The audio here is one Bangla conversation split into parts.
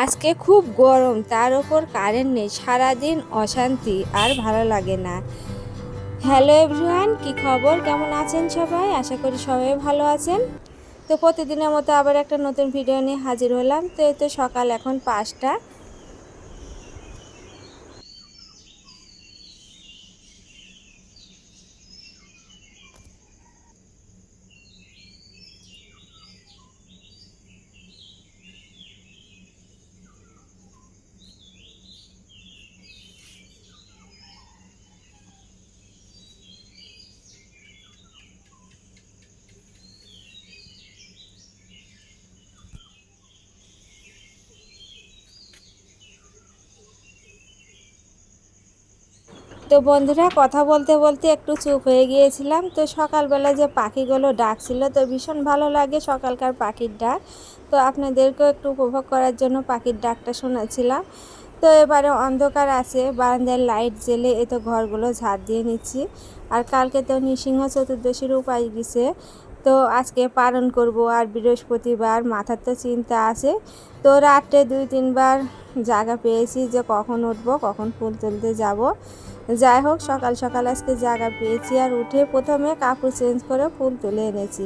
আজকে খুব গরম, তার ওপর কারেন্ট নেই, সারাদিন অশান্তি, আর ভালো লাগে না। হ্যালো এভরিওয়ান কি খবর? কেমন আছেন সবাই? আশা করি সবাই ভালো আছেন। তো প্রতিদিনের মতো আবার একটা নতুন ভিডিও নিয়ে হাজির হলাম। তো এই তো সকাল, এখন পাঁচটা। তো বন্ধুরা, কথা বলতে বলতে একটু চুপ হয়ে গিয়েছিলাম। তো সকালবেলা যে পাখিগুলো ডাকছিল, তো ভীষণ ভালো লাগে সকালকার পাখির ডাক। তো আপনাদেরকেও একটু উপভোগ করার জন্য পাখির ডাকটা শোনাচ্ছিলাম। তো এবারে অন্ধকার আছে, বারান্দায় লাইট জেলে এ তো ঘরগুলো ঝাড় দিয়ে নিচ্ছি। আর কালকে তো নৃসিংহ চতুর্দশীর উপায় দিছে তো আজকে পালন করব, আর বৃহস্পতিবার মাথার তো চিন্তা আছে। তো রাত্রে দুই তিনবার জায়গা পেয়েছি যে কখন উঠবো, কখন ফুল তুলতে যাব। যাই হোক, সকাল সকাল আজকে জায়গা পেয়েছি আর উঠে প্রথমে কাপড় চেঞ্জ করে ফুল তুলে এনেছি।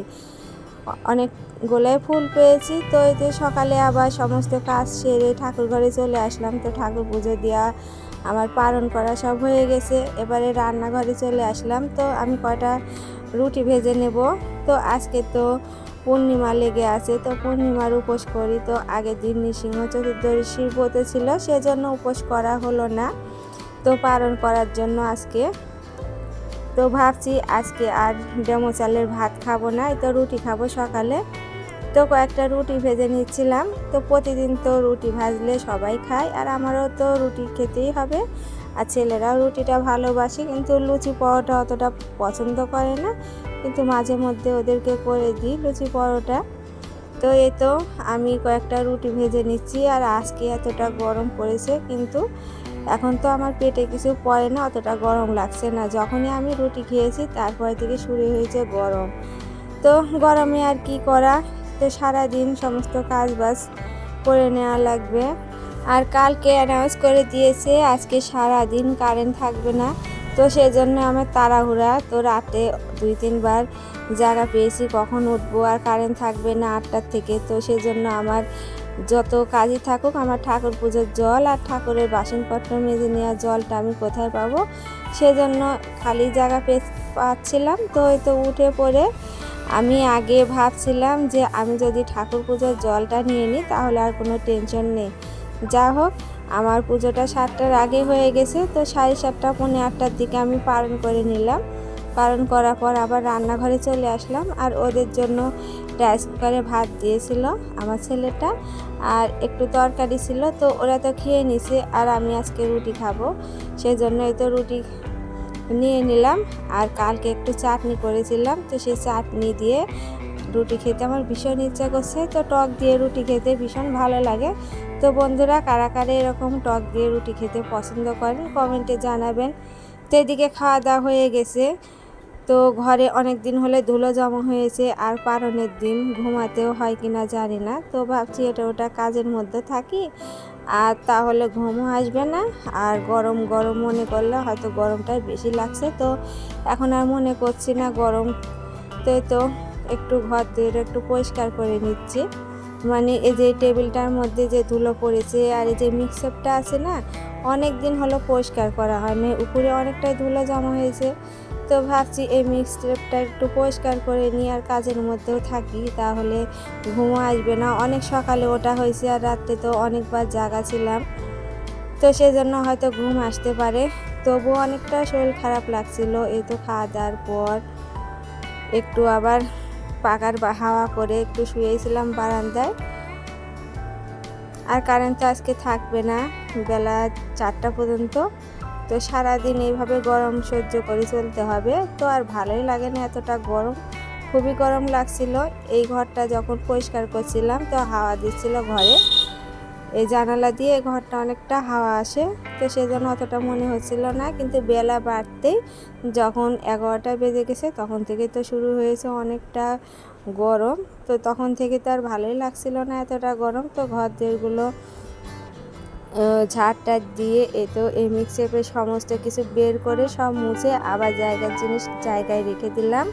অনেক গোলায় ফুল পেয়েছি, তো এতে সকালে আবার সমস্ত কাজ সেরে ঠাকুর ঘরে চলে আসলাম, তো ঠাকুর পুজো দেওয়া আমার পালন করা সব হয়ে গেছে। এবারে রান্নাঘরে চলে আসলাম, তো আমি কয়টা রুটি ভেজে নেব। তো আজকে তো পূর্ণিমা লেগে আছে, তো পূর্ণিমার উপোস করি, তো আগের দিন নৃসিংহ চতুর্দশীর ব্রত ছিল, সেজন্য উপোস করা হলো না। তো পালন করার জন্য আজকে তো ভাবছি আজকে আর ডেমো চালের ভাত খাব না তো রুটি খাব সকালে। তো কয়েকটা রুটি ভেজে নিচ্ছিলাম, তো প্রতিদিন তো রুটি ভাজলে সবাই খায়, আর আমারও তো রুটি খেতেই হবে। আর ছেলেরাও রুটিটা ভালোবাসে, কিন্তু লুচি পরোটা অতটা পছন্দ করে না, কিন্তু মাঝে মধ্যে ওদেরকে করে দিই লুচি পরোটা। তো এ তো আমি কয়েকটা রুটি ভেজে নিচ্ছি, আর আজকে এতটা গরম পড়েছে, কিন্তু এখন তো আমার পেটে কিছু পড়ে না, অতটা গরম লাগছে না। যখনই আমি রুটি খেয়েছি, তারপরে থেকে শুরু হয়েছে গরম। তো গরমে আর কি করা? তো সারাদিন সমস্ত কাজ বাজ করে নেওয়া লাগবে। আর কালকে অ্যানাউন্স করে দিয়েছে, আজকে সারা দিন কারেন্ট থাকবে না। তো সেজন্য আমার তাড়াহুড়া। তো রাতে দুই, তিনবার জায়গা পেয়েছি, কখন উঠবো আর কারেন্ট থাকবে না আটটার থেকে। তো সেজন্য আমার যত কাজই থাকুক, আমার ঠাকুর পুজোর জল আর ঠাকুরের বাসনপত্র মেজে নেওয়া জলটা আমি কোথায় পাবো? সেজন্য খালি জায়গা পে পাচ্ছিলাম। তো ওই তো উঠে পড়ে আমি আগে ভাবছিলাম যে আমি যদি ঠাকুর পুজোর জলটা নিয়ে নিই, তাহলে আর কোনো টেনশন নেই। যা হোক, আমার পুজোটা সাতটার আগে হয়ে গেছে। তো সাড়ে সাতটা, পৌনে আটটার দিকে আমি পালন করে নিলাম। পালন করার পর আবার রান্নাঘরে চলে আসলাম। আর ওদের জন্য রাইস কুকারে ভাত দিয়েছিল আমার ছেলেটা আর একটু তরকারি ছিল, তো ওরা তো খেয়ে নিছে আর আমি আজকে রুটি খাব। সেই জন্য এই তো রুটি নিয়ে নিলাম আর কালকে একটু চাটনি করেছিলাম, তো সেই চাটনি দিয়ে রুটি খেতে আমার ভীষণ ইচ্ছা করছে। তো টক দিয়ে রুটি খেতে ভীষণ ভালো লাগে। তো বন্ধুরা, কারা কারা এরকম টক দিয়ে রুটি খেতে পছন্দ করেন, কমেন্টে জানাবেন। তো এদিকে খাওয়া দাওয়া হয়ে গেছে। তো ঘরে অনেক দিন হলে ধুলো জমা হয়েছে আর পারনের দিন ঘুমাতেও হয় কিনা জানি না। তো ভাবছি এটা ওটা কাজের মধ্যে থাকি আর তাহলে ঘুমও আসবে না। আর গরম গরম মনে করলে হয়তো গরমটাই বেশি লাগছে। তো এখন আর মনে করছি না গরম তো একটু ঘর দিয়ে একটু পরিষ্কার করে নিচ্ছি। মানে এই যে টেবিলটার মধ্যে যে ধুলো পড়েছে আর এই যে মিক্সারটা আছে না অনেক দিন হলো পরিষ্কার করা হয়নি। উপরে অনেকটাই ধুলো জমা হয়েছে। তো ভাবছি এই মিক্সচারটা একটু পরিষ্কার করে নিয়ে আর কাজের মধ্যেও থাকি, তাহলে ঘুমও আসবে না। অনেক সকালে ওটা হয়েছে আর রাত্রে তো অনেকবার জাগা ছিলাম। তো সেজন্য হয়তো ঘুম আসতে পারে। তবুও অনেকটা শরীর খারাপ লাগছিল। এই তো খাওয়া দাওয়ার পর একটু আবার পাকার হাওয়া করে একটু শুয়েছিলাম বারান্দায়। আর কারেন্ট তো আজকে থাকবে না। বেলা চারটা পর্যন্ত। তো সারাদিন এইভাবে গরম সহ্য করে চলতে হবে। তো আর ভালোই লাগে না এতটা গরম। খুবই গরম লাগছিল। এই ঘরটা যখন পরিষ্কার করছিলাম, তো হাওয়া দিচ্ছিল ঘরে। এই জানালা দিয়ে ঘরটা অনেকটা হাওয়া আসে। তো সেজন্য অতটা মনে হচ্ছিল না, কিন্তু বেলা বাড়তেই যখন এগারোটা বেজে গেছে, তখন থেকে তো শুরু হয়েছে অনেকটা গরম। তো তখন থেকে তো আর ভালোই লাগছিল না এতটা গরম। তো ঘর দেরগুলো আহ, ঝাড়টা দিয়ে এ তো এই সমস্ত কিছু বের করে সব মুছে আবার জায়গার জিনিস জায়গায় রেখে দিলাম।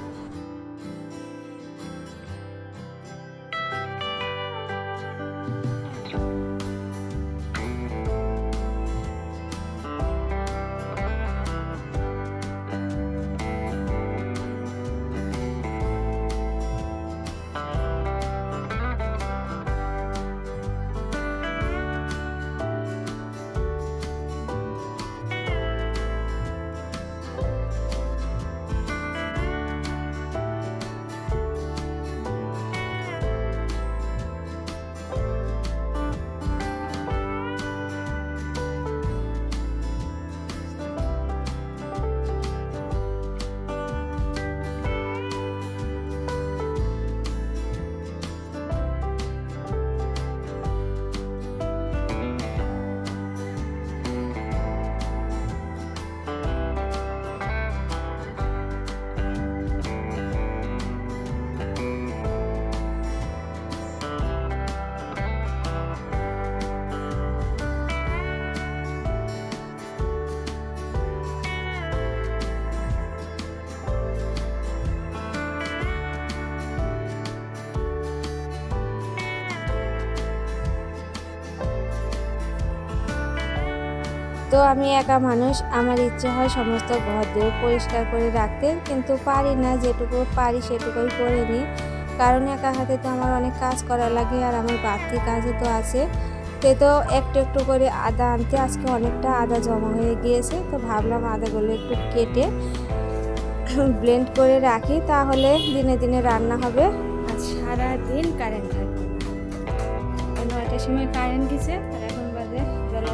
তো আমি একা মানুষ, আমার ইচ্ছে হয় সমস্ত ঘর দিয়ে পরিষ্কার করে রাখতে, কিন্তু পারি না, যেটুকু পারি সেটুকুই করে নিই। কারণ একা হাতে তো আমার অনেক কাজ করা লাগে আর আমার বাড়তি কাজও তো আছে। তে তো একটু একটু করে আদা আনতে, আজকে অনেকটা আদা জমা হয়ে গিয়েছে, তো ভাবলাম আদাগুলো একটু কেটে ব্লেন্ড করে রাখি, তাহলে দিনে দিনে রান্না হবে। আজ সারাদিন কারেন্ট থাকবে নয়টার সময় কারেন্ট গেছে, আর এখন বাজে বেলা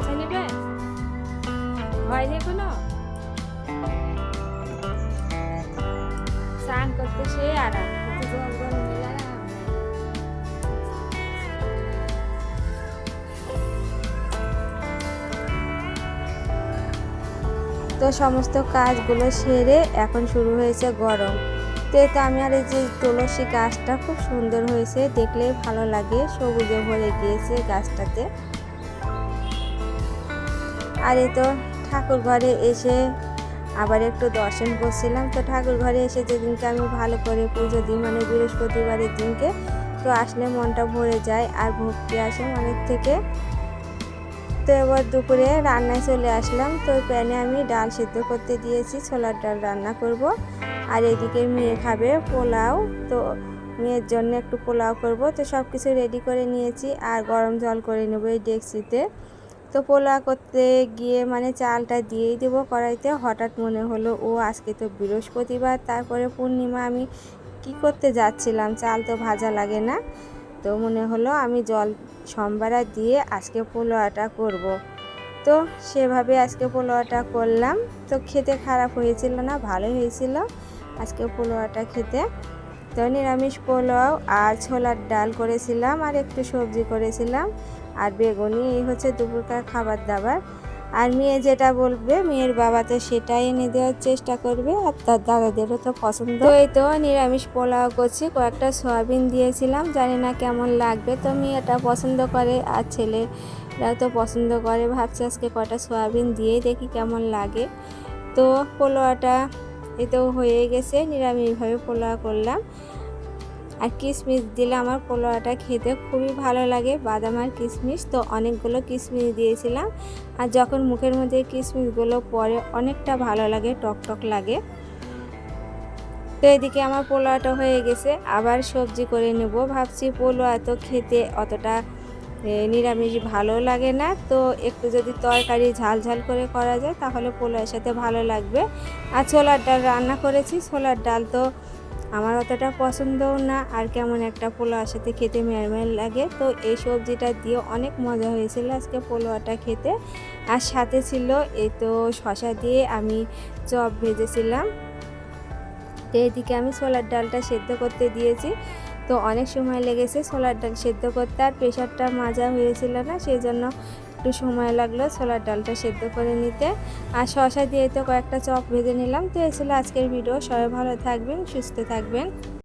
গামছা নেবে? হয়নি কোনো স্নান করতে সে তো সমস্ত কাজগুলো সেরে এখন শুরু হয়েছে গরম। তো এতে আমি আর এই যে তুলসী গাছটা খুব সুন্দর হয়েছে দেখলেই ভালো লাগে। সবুজে ভরে গিয়েছে গাছটাতে। আর তো ঠাকুর ঘরে এসে আবার একটু দর্শন করছিলাম। তো ঠাকুর ঘরে এসে যেদিনকে আমি ভালো করে পুজো দিই মানে বৃহস্পতিবারের দিনকে, তো আসলে মনটা ভরে যায় আর ভক্তি আসে মনের থেকে। তো এবার দুপুরে রান্নায় চলে আসলাম। তো প্যানে আমি ডাল সিদ্ধ করতে দিয়েছি, ছোলার ডাল রান্না করব। আর এদিকে মেয়ে খাবে পোলাও, তো মেয়ের জন্য একটু পোলাও করব। তো সব কিছু রেডি করে নিয়েছি আর গরম জল করে নেব এই ডেক্সিতে তো পোলা করতে গিয়ে মানে চালটা দিয়েই দেবো কড়াইতে। হঠাৎ মনে হলো, ও, আজকে তো বৃহস্পতিবার, তারপরে পূর্ণিমা, আমি কি করতে যাচ্ছিলাম? চাল তো ভাজা লাগে না। তো মনে হলো, আমি জল সম্বারা দিয়ে আজকে পোলোয়াটা করব। তো সেভাবে আজকে পোলোয়াটা করলাম। তো খেতে খারাপ হয়েছিল না ভালো হয়েছিল আজকে পোলোয়াটা খেতে। তো নিরামিষ পোলাও আর ছোলার ডাল করেছিলাম আর একটু সবজি করেছিলাম। আর বেগুনি এই হচ্ছে দুপুরকার খাবার দাবার। আর মেয়ে যেটা বলবে, মেয়ের বাবা তো সেটাই এনে দেওয়ার চেষ্টা করবে, আর তার দাদাদেরও তো পছন্দ। এই তো নিরামিষ পোলাও করছি, কয়েকটা সয়াবিন দিয়েছিলাম, জানি না কেমন লাগবে। তো মেয়েটা পছন্দ করে, আর ছেলেরাও তো পছন্দ করে, ভাবছি আজকে কয়টা সয়াবিন দিয়ে দেখি কেমন লাগে। তো পোলোয়াটা এই তো হয়ে গেছে, নিরামিষভাবে পোলাও করলাম। আর কিশমিশ দিলে আমার পোলাওটা খেতে খুবই ভালো লাগে। বাদাম আর কিশমিশ তো অনেকগুলো কিশমিশ দিয়েছিলাম। আর যখন মুখের মধ্যে কিশমিশগুলো পরে অনেকটা ভালো লাগে, টক টক লাগে। তো এদিকে আমার পোলাওটা হয়ে গেছে, আবার সবজি করে নেব। ভাবছি পোলোয়া তো খেতে অতটা নিরামিষ ভালো লাগে না। তো একটু যদি তরকারি ঝাল ঝাল করে করা যায়, তাহলে পোলাওয়ের সাথে ভালো লাগবে। আর ছোলার ডাল রান্না করেছি, ছোলার ডাল তো আমার অতটা পছন্দও না, আর কেমন একটা পোলাওয়ার সাথে খেতে মেরমের লাগে। তো এই সবজিটা দিয়ে অনেক মজা হয়েছিল আজকে পোলাওয়াটা খেতে। আর সাথে ছিল এই তো শশা দিয়ে আমি চপ ভেজেছিলাম। তো এদিকে আমি ছোলার ডালটা সেদ্ধ করতে দিয়েছি। তো অনেক সময় লেগেছে ছোলার ডাল সেদ্ধ করতে, আর প্রেশারটা মাজা হয়েছিল না সেই জন্য একটু সময় লাগল, ছোলার ডালটা সেদ্ধ করে নিতে। আর শশা দিয়ে তো কয়েকটা চপ ভেজে নিলাম। তো এ ছিল আজকের ভিডিও। সবাই ভালো থাকবেন, সুস্থ থাকবেন।